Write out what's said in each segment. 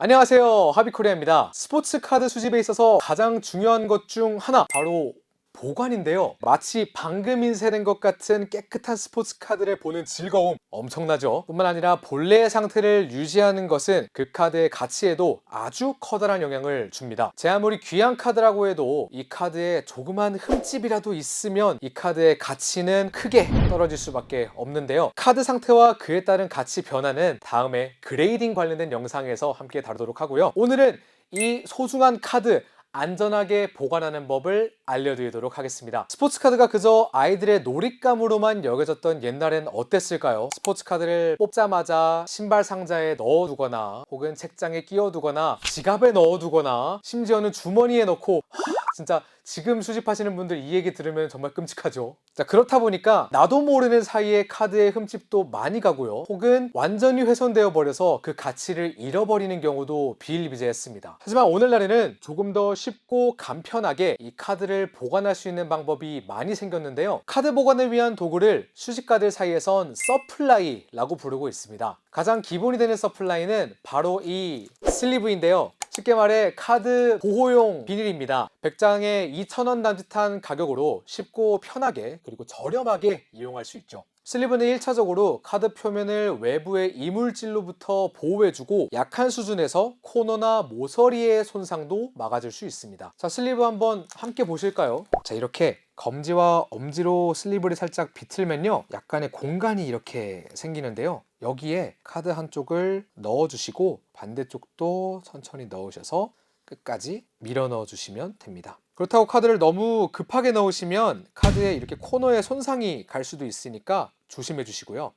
안녕하세요. 하비코리아입니다. 스포츠 카드 수집에 있어서 가장 중요한 것 중 하나, 바로 보관인데요. 마치 방금 인쇄된 것 같은 깨끗한 스포츠 카드를 보는 즐거움 엄청나죠. 뿐만 아니라 본래의 상태를 유지하는 것은 그 카드의 가치에도 아주 커다란 영향을 줍니다. 제 아무리 귀한 카드라고 해도 이 카드에 조그만 흠집이라도 있으면 이 카드의 가치는 크게 떨어질 수밖에 없는데요. 카드 상태와 그에 따른 가치 변화는 다음에 그레이딩 관련된 영상에서 함께 다루도록 하고요. 오늘은 이 소중한 카드 안전하게 보관하는 법을 알려드리도록 하겠습니다. 스포츠 카드가 그저 아이들의 놀잇감으로만 여겨졌던 옛날엔 어땠을까요? 스포츠 카드를 뽑자마자 신발 상자에 넣어두거나 혹은 책장에 끼워두거나 지갑에 넣어두거나 심지어는 주머니에 넣고 하, 진짜 지금 수집하시는 분들 이 얘기 들으면 정말 끔찍하죠. 자, 그렇다 보니까 나도 모르는 사이에 카드의 흠집도 많이 가고요. 혹은 완전히 훼손되어 버려서 그 가치를 잃어버리는 경우도 비일비재했습니다. 하지만 오늘날에는 조금 더 쉽고 간편하게 이 카드를 보관할 수 있는 방법이 많이 생겼는데요. 카드 보관을 위한 도구를 수집가들 사이에선 서플라이라고 부르고 있습니다. 가장 기본이 되는 서플라이는 바로 이 슬리브인데요. 쉽게 말해 카드 보호용 비닐입니다. 100장에 2,000원 남짓한 가격으로 쉽고 편하게 그리고 저렴하게 이용할 수 있죠. 슬리브는 1차적으로 카드 표면을 외부의 이물질로부터 보호해주고 약한 수준에서 코너나 모서리의 손상도 막아줄 수 있습니다. 자, 슬리브 한번 함께 보실까요? 자, 이렇게 검지와 엄지로 슬리브를 살짝 비틀면요. 약간의 공간이 이렇게 생기는데요. 여기에 카드 한쪽을 넣어주시고 반대쪽도 천천히 넣으셔서 끝까지 밀어 넣어주시면 됩니다. 그렇다고 카드를 너무 급하게 넣으시면 카드에 이렇게 코너에 손상이 갈 수도 있으니까 조심해 주시고요.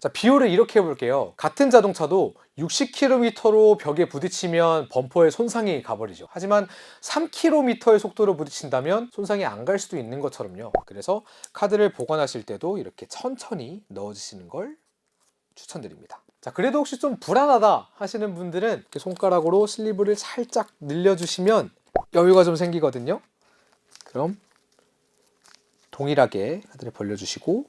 자, 비율을 이렇게 해볼게요. 같은 자동차도 60km로 벽에 부딪히면 범퍼에 손상이 가버리죠. 하지만 3km의 속도로 부딪힌다면 손상이 안 갈 수도 있는 것처럼요. 그래서 카드를 보관하실 때도 이렇게 천천히 넣어주시는 걸 추천드립니다. 자, 그래도 혹시 좀 불안하다 하시는 분들은 이렇게 손가락으로 슬리브를 살짝 늘려주시면 여유가 좀 생기거든요. 그럼 동일하게 카드를 벌려주시고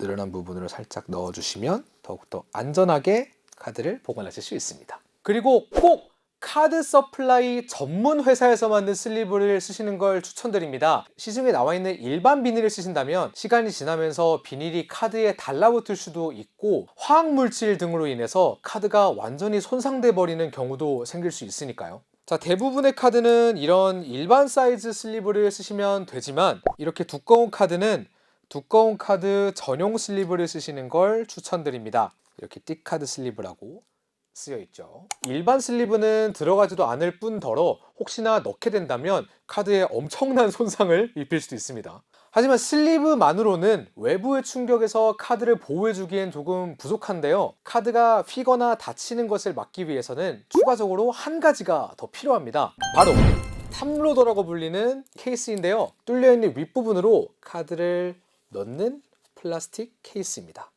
늘어난 부분으로 살짝 넣어주시면 더욱더 안전하게 카드를 보관하실 수 있습니다. 그리고 꼭 카드 서플라이 전문 회사에서 만든 슬리브를 쓰시는 걸 추천드립니다. 시중에 나와 있는 일반 비닐을 쓰신다면 시간이 지나면서 비닐이 카드에 달라붙을 수도 있고 화학 물질 등으로 인해서 카드가 완전히 손상돼 버리는 경우도 생길 수 있으니까요. 자, 대부분의 카드는 이런 일반 사이즈 슬리브를 쓰시면 되지만 이렇게 두꺼운 카드는 두꺼운 카드 전용 슬리브를 쓰시는 걸 추천드립니다. 이렇게 띠카드 슬리브라고 쓰여 있죠. 일반 슬리브는 들어가지도 않을 뿐더러 혹시나 넣게 된다면 카드에 엄청난 손상을 입힐 수도 있습니다. 하지만 슬리브만으로는 외부의 충격에서 카드를 보호해주기엔 조금 부족한데요. 카드가 휘거나 다치는 것을 막기 위해서는 추가적으로 한 가지가 더 필요합니다. 바로 탑로더라고 불리는 케이스인데요. 뚫려있는 윗부분으로 카드를 넣는 플라스틱 케이스입니다.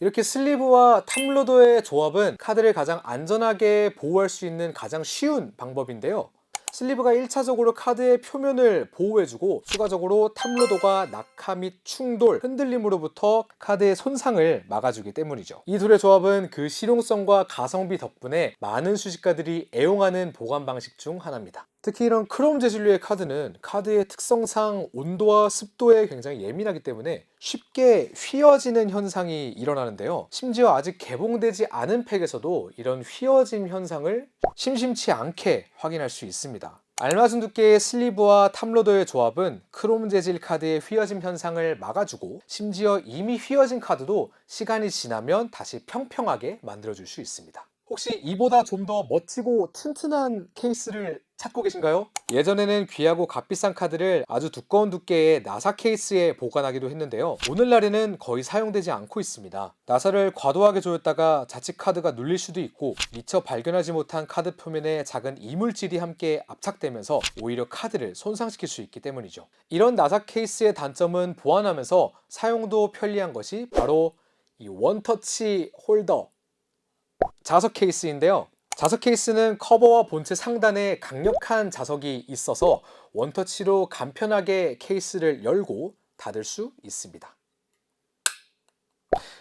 이렇게 슬리브와 탑로더의 조합은 카드를 가장 안전하게 보호할 수 있는 가장 쉬운 방법인데요. 슬리브가 1차적으로 카드의 표면을 보호해주고 추가적으로 탑로더가 낙하 및 충돌, 흔들림으로부터 카드의 손상을 막아주기 때문이죠. 이 둘의 조합은 그 실용성과 가성비 덕분에 많은 수집가들이 애용하는 보관 방식 중 하나입니다. 특히 이런 크롬 재질류의 카드는 카드의 특성상 온도와 습도에 굉장히 예민하기 때문에 쉽게 휘어지는 현상이 일어나는데요. 심지어 아직 개봉되지 않은 팩에서도 이런 휘어짐 현상을 심심치 않게 확인할 수 있습니다. 알맞은 두께의 슬리브와 탑로더의 조합은 크롬 재질 카드의 휘어짐 현상을 막아주고 심지어 이미 휘어진 카드도 시간이 지나면 다시 평평하게 만들어줄 수 있습니다. 혹시 이보다 좀 더 멋지고 튼튼한 케이스를 찾고 계신가요? 예전에는 귀하고 값비싼 카드를 아주 두꺼운 두께의 나사 케이스에 보관하기도 했는데요. 오늘날에는 거의 사용되지 않고 있습니다. 나사를 과도하게 조였다가 자칫 카드가 눌릴 수도 있고 미처 발견하지 못한 카드 표면에 작은 이물질이 함께 압착되면서 오히려 카드를 손상시킬 수 있기 때문이죠. 이런 나사 케이스의 단점은 보완하면서 사용도 편리한 것이 바로 이 원터치 홀더 자석 케이스인데요. 자석 케이스는 커버와 본체 상단에 강력한 자석이 있어서 원터치로 간편하게 케이스를 열고 닫을 수 있습니다.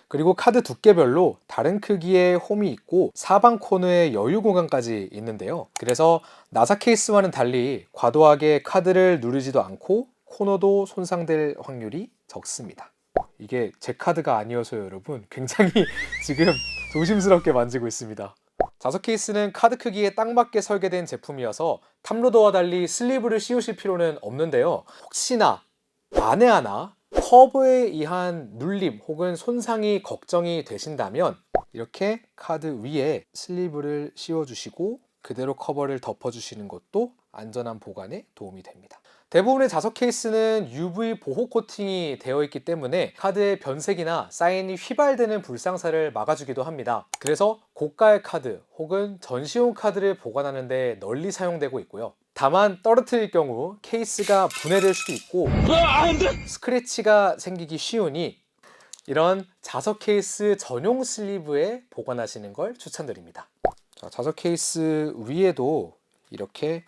그리고 카드 두께별로 다른 크기의 홈이 있고 사방 코너에 여유 공간까지 있는데요. 그래서 나사 케이스와는 달리 과도하게 카드를 누르지도 않고 코너도 손상될 확률이 적습니다. 이게 제 카드가 아니어서요, 여러분. 굉장히 지금 조심스럽게 만지고 있습니다. 자석 케이스는 카드 크기에 딱 맞게 설계된 제품이어서 탑로더와 달리 슬리브를 씌우실 필요는 없는데요. 혹시나 만에 하나 커버에 의한 눌림 혹은 손상이 걱정이 되신다면 이렇게 카드 위에 슬리브를 씌워주시고 그대로 커버를 덮어주시는 것도 안전한 보관에 도움이 됩니다. 대부분의 자석 케이스는 UV 보호 코팅이 되어 있기 때문에 카드의 변색이나 사인이 휘발되는 불상사를 막아주기도 합니다. 그래서 고가의 카드 혹은 전시용 카드를 보관하는 데 널리 사용되고 있고요. 다만 떨어뜨릴 경우 케이스가 분해될 수도 있고 스크래치가 생기기 쉬우니 이런 자석 케이스 전용 슬리브에 보관하시는 걸 추천드립니다. 자, 자석 케이스 위에도 이렇게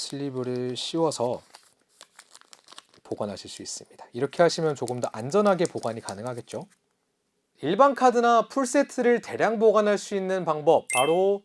슬리브를 씌워서 보관하실 수 있습니다. 이렇게 하시면 조금 더 안전하게 보관이 가능하겠죠. 일반 카드나 풀세트를 대량 보관할 수 있는 방법 바로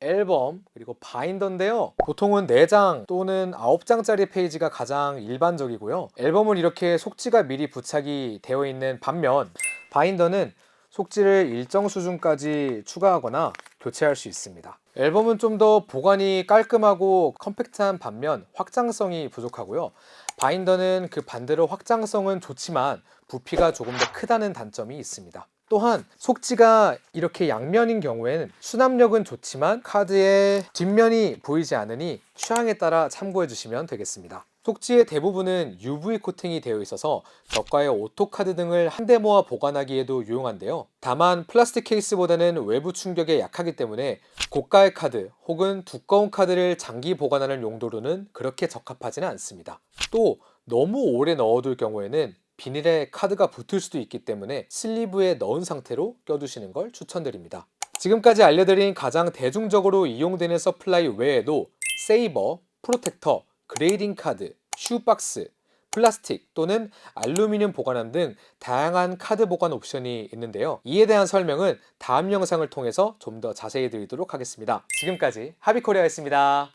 앨범 그리고 바인더인데요. 보통은 4장 또는 9장짜리 페이지가 가장 일반적이고요. 앨범은 이렇게 속지가 미리 부착이 되어 있는 반면 바인더는 속지를 일정 수준까지 추가하거나 교체할 수 있습니다. 앨범은 좀 더 보관이 깔끔하고 컴팩트한 반면 확장성이 부족하고요. 바인더는 그 반대로 확장성은 좋지만 부피가 조금 더 크다는 단점이 있습니다. 또한 속지가 이렇게 양면인 경우에는 수납력은 좋지만 카드의 뒷면이 보이지 않으니 취향에 따라 참고해 주시면 되겠습니다. 속지의 대부분은 UV 코팅이 되어 있어서 저가의 오토카드 등을 한데 모아 보관하기에도 유용한데요. 다만 플라스틱 케이스보다는 외부 충격에 약하기 때문에 고가의 카드 혹은 두꺼운 카드를 장기 보관하는 용도로는 그렇게 적합하지는 않습니다. 또 너무 오래 넣어둘 경우에는 비닐에 카드가 붙을 수도 있기 때문에 슬리브에 넣은 상태로 껴두시는 걸 추천드립니다. 지금까지 알려드린 가장 대중적으로 이용되는 서플라이 외에도 세이버, 프로텍터, 그레이딩 카드, 슈박스, 플라스틱 또는 알루미늄 보관함 등 다양한 카드 보관 옵션이 있는데요. 이에 대한 설명은 다음 영상을 통해서 좀 더 자세히 드리도록 하겠습니다. 지금까지 하비코리아였습니다.